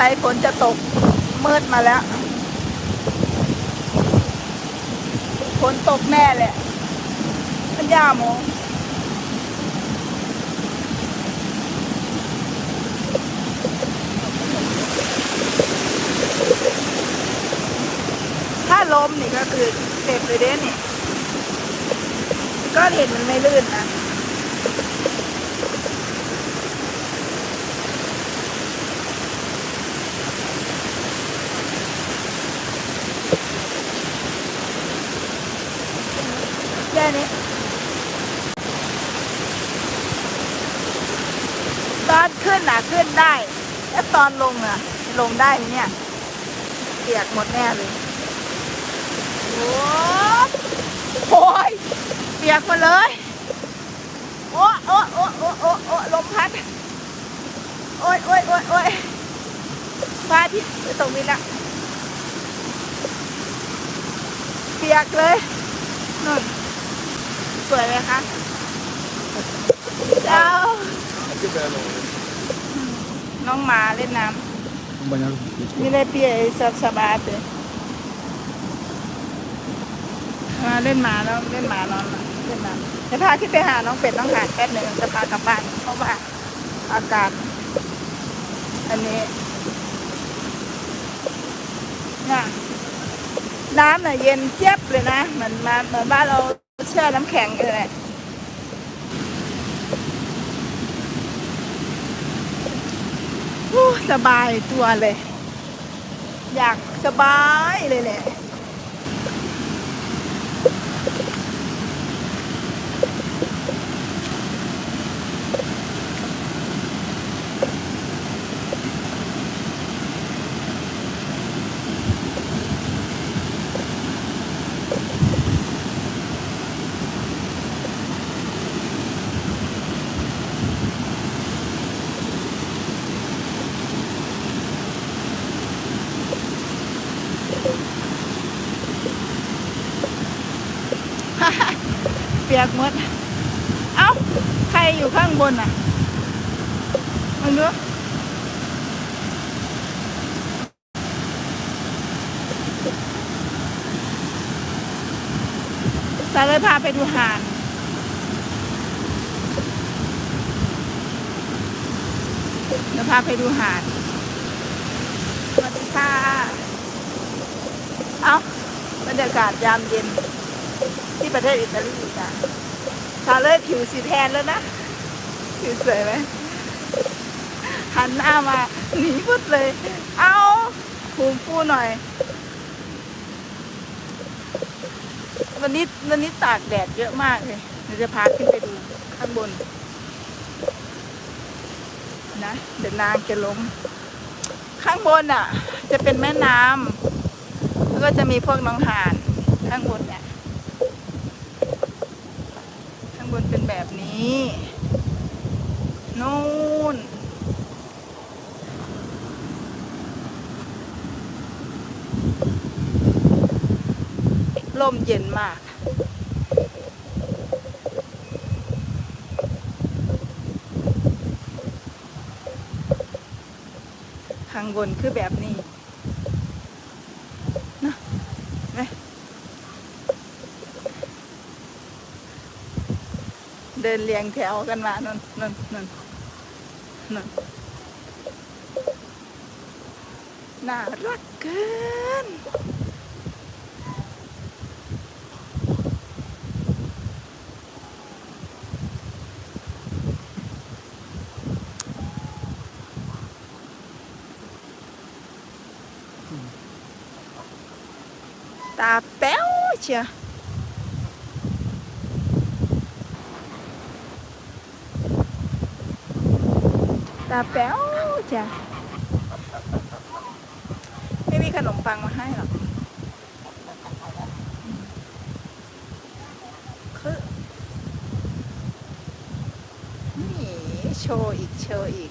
สัยฝนจะตกมืดมาแล้ว ฝนตกแน่แหละมันย่าโมถ้าล้มนี่ก็คือเจ็บเลยเด้นี่ ก็เห็นมันไม่ลื่นนะ นี้ตอนขึ้นอะขึ้นได้ แล้วตอนลงอะ ลงได้เนี่ย เปียกหมดแน่เลยโอ้โหเปียกหมดเลย โอ้โอ้โอ้โอ้โอ้โอ้ลมพัด โอ้ยโอ้ยโอ้ยโอ้ยพระอาทิตย์จะตกดินละเปียกเลยนู่น สวยไหมคะเจ้าน้องหมาเล่นน้ำ Banyak. ไม่ได้เปียกสับสบายเลยมาเล่นหมาแล้วเล่นหมานอนละเล่นน้ำจะพาขึ้นไปหาน้องเป็ดน้องห่านแป๊บหนึ่งจะพากลับบ้านเพราะว่าอากาศอันนี้น่ะน้ำน่ะเย็นเจี๊ยบเลยนะเหมือนมาเหมือนบ้านเรา เชื่อน้ำแข็งกันเลยสบายตัวเลย อยากสบายเลยแหละ เปียกหมด เอ้า ใครอยู่ข้างบนอะมึงดูสาเลยพาไปดูหานเดี๋ยวพาไปดูหาดสวัสดีค่ะ เอ้าบรรยากาศยามเย็น ที่ประเทศอิตาลีจ้ะชาเลยผิวสีแทนแล้วนะผิวสวยไหมหันหน้ามาหนีพุดเลย เอาหูฟูหน่อย วันนี้วันนี้ตากแดดเยอะมากเลยเดี๋ยวจะพาขึ้นไปดูข้างบน นะ เดี๋ยวนางจะล้มข้างบนอะ จะเป็นแม่น้ำแล้วก็จะมีพวกน้องห่านข้างบนเนี่ย ข้าง บนเป็นแบบนี้นู่นลมเย็นมาก ข้างบนคือแบบนี้นะไหม เดินเรียงแถวกันมานนนนนนนน่ารักเกินตาแป๊วเชียว ตาแป๊วจ้ะไม่มีขนมปังมาให้หรอกคือนี่โชว์อีก โชว์อีก